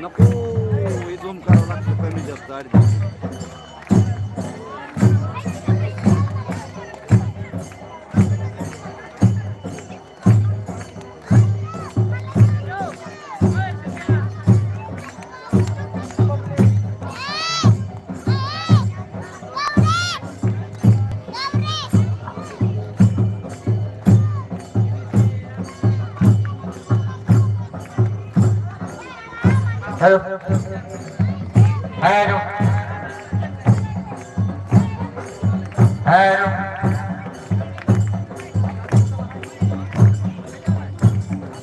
नको हे झूम करावं लागतं कमी जास्त Hello. Hello. Hello.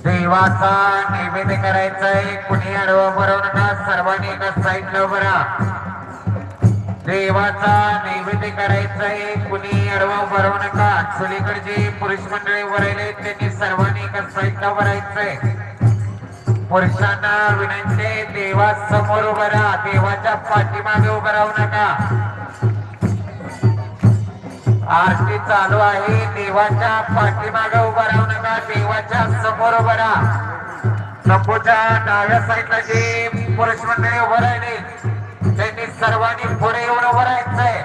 देवाचा नैवेद्य करायचा आहे कुणी अडवा बरवू नका. सर्वांनी एका साईडला बरा देवाचा नैवेद्य करायचा आहे कुणी अडवा बरव नका. चुलीकडे जे पुरुष मंडळी वरायले त्यांनी सर्वांनी एका साईडला भरायचंय पुरुषांना विनंती आहे, देवासमोर उभं राहा देवाच्या पाठीमागे उभं राहू नका. आरती चालू आहे देवाच्या पाठीमागे उभं राहू नका देवाच्या समोर उभं राहा. नंबूच्या डाव्या साईडला जे पुरुष मंडळी उभं राहिले त्यांनी सर्वांनी पुढे येऊन उभं राहायचंय.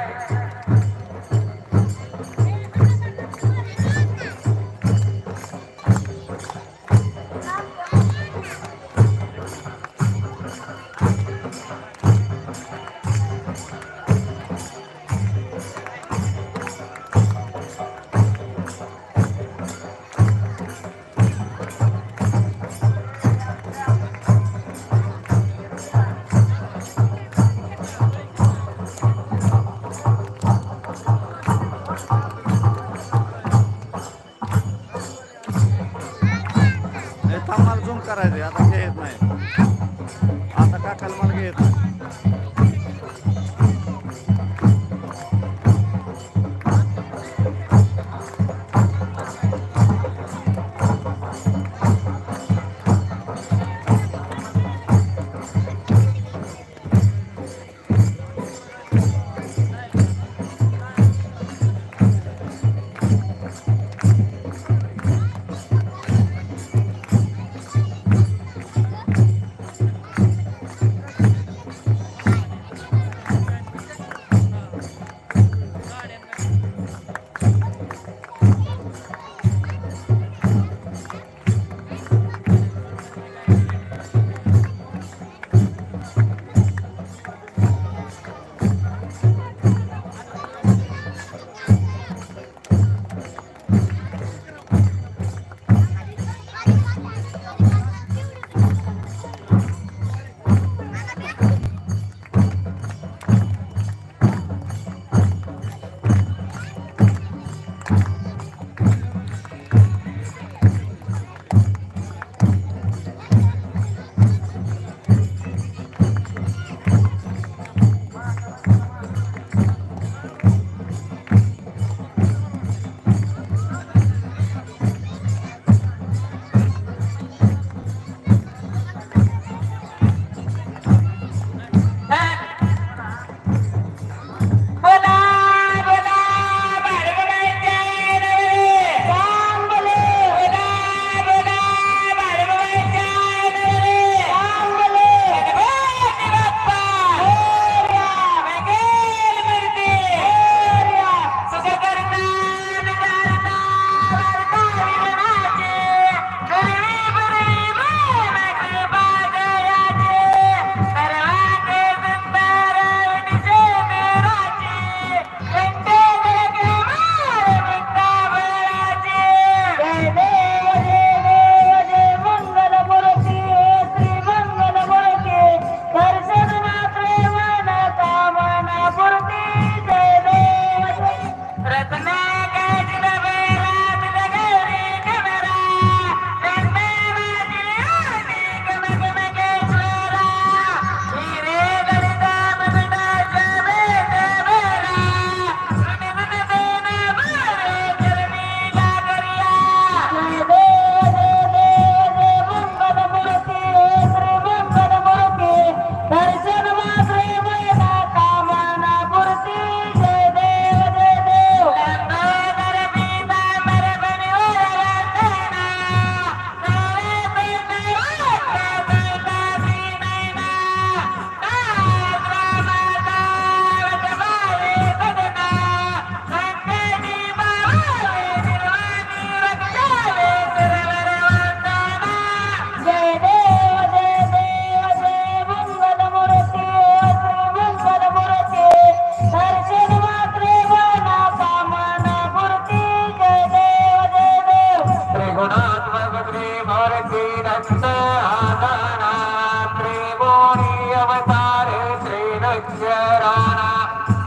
अक्षराणा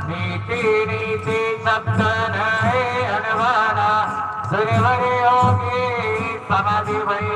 नीति नीति सप्त नए अनवाना सुन भरे योगी समाधि भई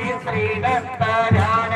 ഈ ശ്രീകണ്ഠരാണ്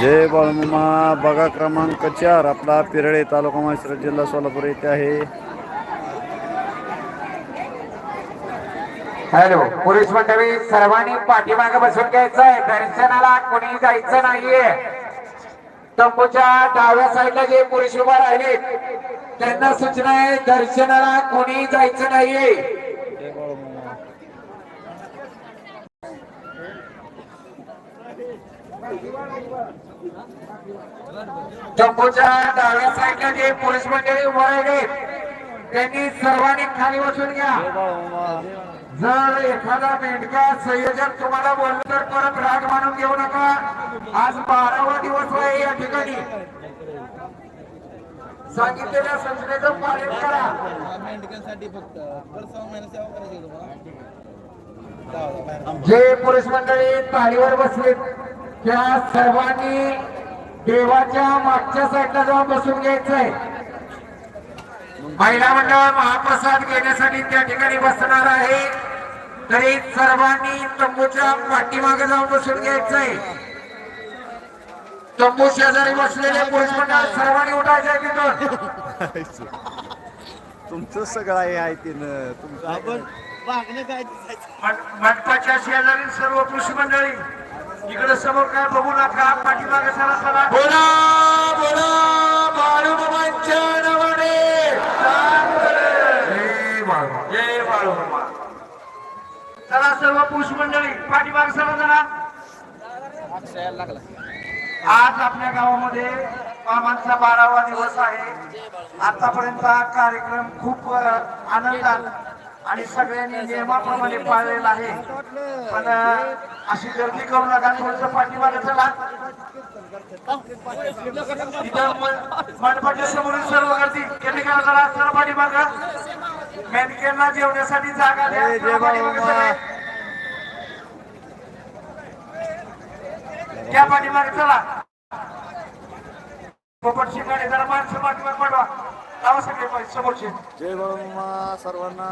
जय बाळमुमा. बघा क्रमांक चार. आपला पिरळे तालुका माश्र जिल्हा सोलापूर येथे आहे. हॅलो पोलीस मंडळी सर्वांनी पाठीमागे बसून घ्यायचं आहे. दर्शनाला कोणी जायचं नाहीये. तंबूच्या डाव्या साईडला जे पोलीस उभा राहिलेत त्यांना सूचना आहे दर्शनाला कोणी जायचं नाहीये. टप्पूच्या डाव्या साईडला जे पोलीस मंडळी उभा राहिले त्यांनी सर्वांनी खाली बसून घ्या. जर एखादा मेंढका संयोजक तुम्हाला बोललं तर परत राग मानून घेऊ नका. आज बारावा दिवस आहे या ठिकाणी. सांगितलेल्या सूचनेचं पालन करा. मेंढक्यांसाठी फक्त जे पोलीस मंडळी ताळीवर बसले त्या सर्वांनी देवाच्या मागच्या साईडला जाऊन बसून घ्यायचंय. महिला मंडळ महाप्रसाद घेण्यासाठी त्या ठिकाणी बसणार आहे. तरी सर्वांनी तंबूच्या पाठीमागे जाऊन बसून घ्यायचंय. तंबू शेजारी बसलेले पोलीस मंडळ सर्वांनी उठायचे तिथून. तुमचं सगळं आहे आहे तिनं तुमचं आपण मागणं काय मंडपाच्या शेजारी सर्व कृषी मंडळी. इकडे समोर काय बघू नका पाठीमागे चला चला. बोला बोला बाळूमामांच्या नावाने. जय बाळू जय चला सर्व पुरुष मंडळी पाठीमागे चला जरा आज आपल्या गावामध्ये मामांचा बारावा दिवस आहे. आतापर्यंत हा कार्यक्रम खूप आनंदात आणि सगळ्यांनी नियमाप्रमाणे पाळलेला आहे. पण अशी गर्दी करू नका थोडस पाठीमागे चला. मंडपाच्या समोरील सर्व गर्दी केली का जरा सर्व पाठीमाग मेनकेला जेवण्यासाठी जागा द्या. त्या पाठीमागे चला. पोपट शिंगाडे जरा माणसं पाठीमागे पाठवा. लावा समोरचे. जय बाबा सर्वांना.